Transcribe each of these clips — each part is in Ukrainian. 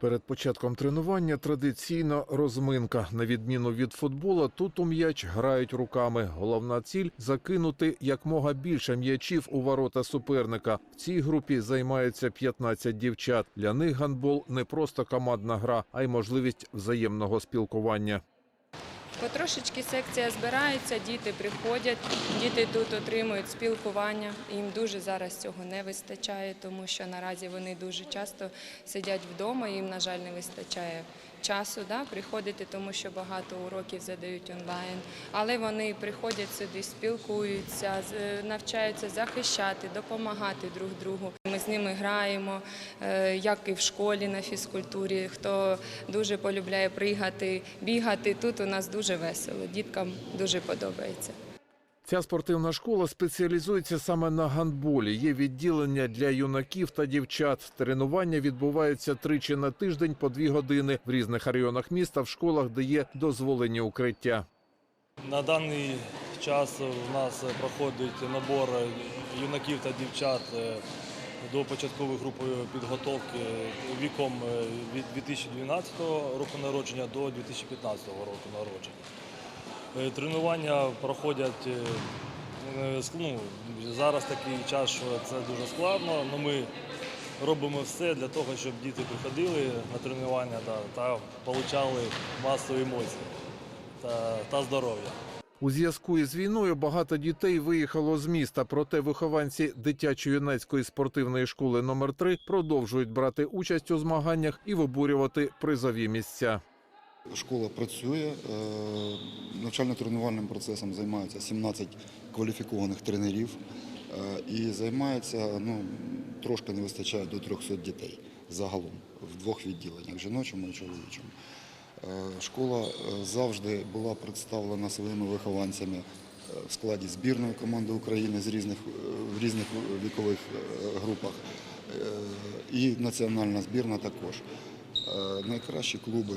Перед початком тренування традиційна розминка. На відміну від футбола, тут у м'яч грають руками. Головна ціль закинути якмога більше м'ячів у ворота суперника. В цій групі займаються 15 дівчат. Для них гандбол не просто командна гра, а й можливість взаємного спілкування. Потрошечки секція збирається, діти приходять, діти тут отримують спілкування. Їм дуже зараз цього не вистачає, тому що наразі вони дуже часто сидять вдома, їм, на жаль, не вистачає часу да, приходити, тому що багато уроків задають онлайн. Але вони приходять сюди, спілкуються, з- навчаються захищати, допомагати друг другу. Ми з ними граємо, е, як і в школі на фізкультурі. Хто дуже полюбляє пригати, бігати, тут у нас дуже весело. Діткам дуже подобається. Ця спортивна школа спеціалізується саме на гандболі. Є відділення для юнаків та дівчат. Тренування відбуваються тричі на тиждень по дві години в різних районах міста, в школах, де є дозволені укриття. На даний час у нас проходить набор юнаків та дівчат е, до початкової групи підготовки віком е, від 2012 року народження до 2015 року народження. Е, Тренування проходять е, ну, зараз такий час, що це дуже складно, але ми робимо все для того, щоб діти приходили на тренування та, та отримали масу емоцій та, та здоров'я. У зв'язку із війною багато дітей виїхало з міста. Проте вихованці дитячо-юнацької спортивної школи номер 3 продовжують брати участь у змаганнях і виборювати призові місця. Школа працює, е, навчально-тренувальним процесом займаються 17 кваліфікованих тренерів е, і займається, ну, трошки не вистачає до 300 дітей загалом в двох відділеннях жіночому і чоловічому. Е, Школа завжди була представлена своїми вихованцями в складі збірної команди України з різних, в різних вікових групах і національна збірна також. Найкращі клуби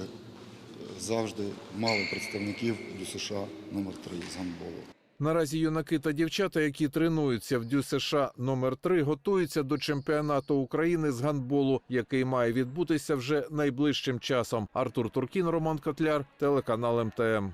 завжди мали представників США номер 3 з гандболу. Наразі юнаки та дівчата, які тренуються в ДЮСШ номер 3 готуються до чемпіонату України з гандболу, який має відбутися вже найближчим часом. Артур Туркін, Роман Котляр, телеканал МТМ.